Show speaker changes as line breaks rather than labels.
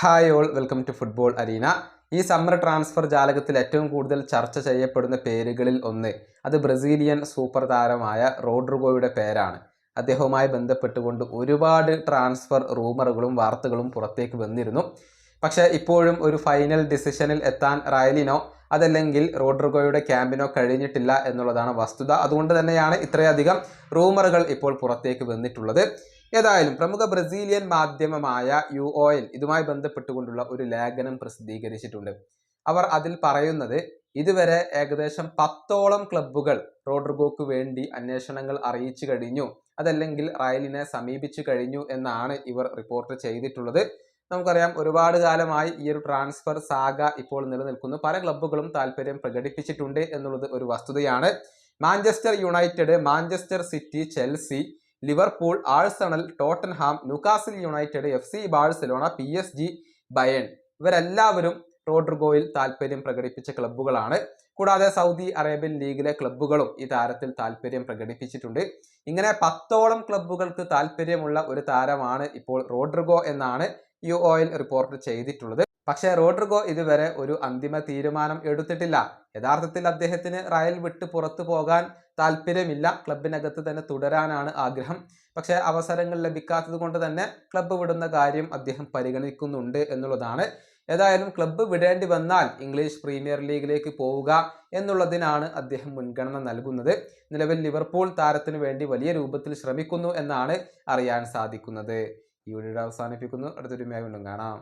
Hi all welcome to football arena. ഈ summer transfer ജാലകത്തിൽ ഏറ്റവും കൂടുതൽ ചർച്ച ചെയ്യപ്പെടുന്ന പേരുകളിൽ ഒന്ന് അത് ബ്രസീലിയൻ സൂപ്പർ താരമായ റോഡ്രിഗോയുടെ പേരാണ്. അദ്ദേഹവുമായി ബന്ധപ്പെട്ടുകൊണ്ട് ഒരുപാട് ട്രാൻസ്ഫർ റൂമറുകളും വാർത്തകളും പുറത്തേക്ക് വന്നിരുന്നു. പക്ഷേ ഇപ്പോഴും ഒരു ഫൈനൽ ഡിസിഷനിൽ എത്താൻ റയലിനോ അതല്ലെങ്കിൽ റോഡ്രിഗോയുടെ ക്യാമ്പിനോ കഴിഞ്ഞിട്ടില്ല എന്നുള്ളതാണ് വസ്തുത. അതുകൊണ്ട് തന്നെയാണ് ഇത്രയധികം റൂമറുകൾ ഇപ്പോൾ പുറത്തേക്ക് വന്നിട്ടുള്ളത്. ഏതായാലും പ്രമുഖ ബ്രസീലിയൻ മാധ്യമമായ യു എൽ ഇതുമായി ബന്ധപ്പെട്ടുകൊണ്ടുള്ള ഒരു ലേഖനം പ്രസിദ്ധീകരിച്ചിട്ടുണ്ട്. അവർ അതിൽ പറയുന്നത് ഇതുവരെ ഏകദേശം പത്തോളം ക്ലബ്ബുകൾ റോഡ്രിഗോക്ക് വേണ്ടി അന്വേഷണങ്ങൾ അറിയിച്ചു കഴിഞ്ഞു. അതല്ലെങ്കിൽ റയലിനെ സമീപിച്ചു കഴിഞ്ഞു എന്നാണ് ഇവർ റിപ്പോർട്ട് ചെയ്തിട്ടുള്ളത്. നമുക്കറിയാം ഒരുപാട് കാലമായി ഈ ഒരു ട്രാൻസ്ഫർ സാഗ ഇപ്പോൾ നിലനിൽക്കുന്നു. പല ക്ലബ്ബുകളും താല്പര്യം പ്രകടിപ്പിച്ചിട്ടുണ്ട് എന്നുള്ളത് ഒരു വസ്തുതയാണ്. Manchester United Manchester City Chelsea Liverpool Arsenal Tottenham Newcastle United F C Barcelona P S G Bayern ഇവരെല്ലാവരും റോഡ്രിഗോയിൽ താല്പര്യം പ്രകടിപ്പിച്ച ക്ലബ്ബുകളാണ്. കൂടാതെ സൗദി അറേബ്യൻ ലീഗിലെ ക്ലബ്ബുകളും ഈ താരത്തിൽ താല്പര്യം പ്രകടിപ്പിച്ചിട്ടുണ്ട്. ഇങ്ങനെ പത്തോളം ക്ലബ്ബുകൾക്ക് താല്പര്യമുള്ള ഒരു താരമാണ് ഇപ്പോൾ റോഡ്രിഗോ എന്നാണ് യു ഓയിൽ റിപ്പോർട്ട് ചെയ്തിട്ടുള്ളത്. പക്ഷേ റോഡ്രിഗോ ഇതുവരെ ഒരു അന്തിമ തീരുമാനം എടുത്തിട്ടില്ല. യഥാർത്ഥത്തിൽ അദ്ദേഹത്തിന് റയൽ വിട്ട് പുറത്തു പോകാൻ താല്പര്യമില്ല ക്ലബിനകത്ത് തന്നെ തുടരാനാണ് ആഗ്രഹം. പക്ഷേ അവസരങ്ങൾ ലഭിക്കാത്തത് കൊണ്ട് തന്നെ ക്ലബ്ബ് വിടുന്ന കാര്യം അദ്ദേഹം പരിഗണിക്കുന്നുണ്ട് എന്നുള്ളതാണ്. ഏതായാലും ക്ലബ്ബ് വിടേണ്ടി വന്നാൽ ഇംഗ്ലീഷ് പ്രീമിയർ ലീഗിലേക്ക് പോവുക എന്നുള്ളതിനാണ് അദ്ദേഹം മുൻഗണന നൽകുന്നത്. നിലവിൽ ലിവർപൂൾ താരത്തിനു വേണ്ടി വലിയ രൂപത്തിൽ ശ്രമിക്കുന്നു എന്നാണ് അറിയാൻ സാധിക്കുന്നത്. ഈ വീഡിയോ അവസാനിപ്പിക്കുന്നു. അടുത്തൊരു മേഖല കാണാം.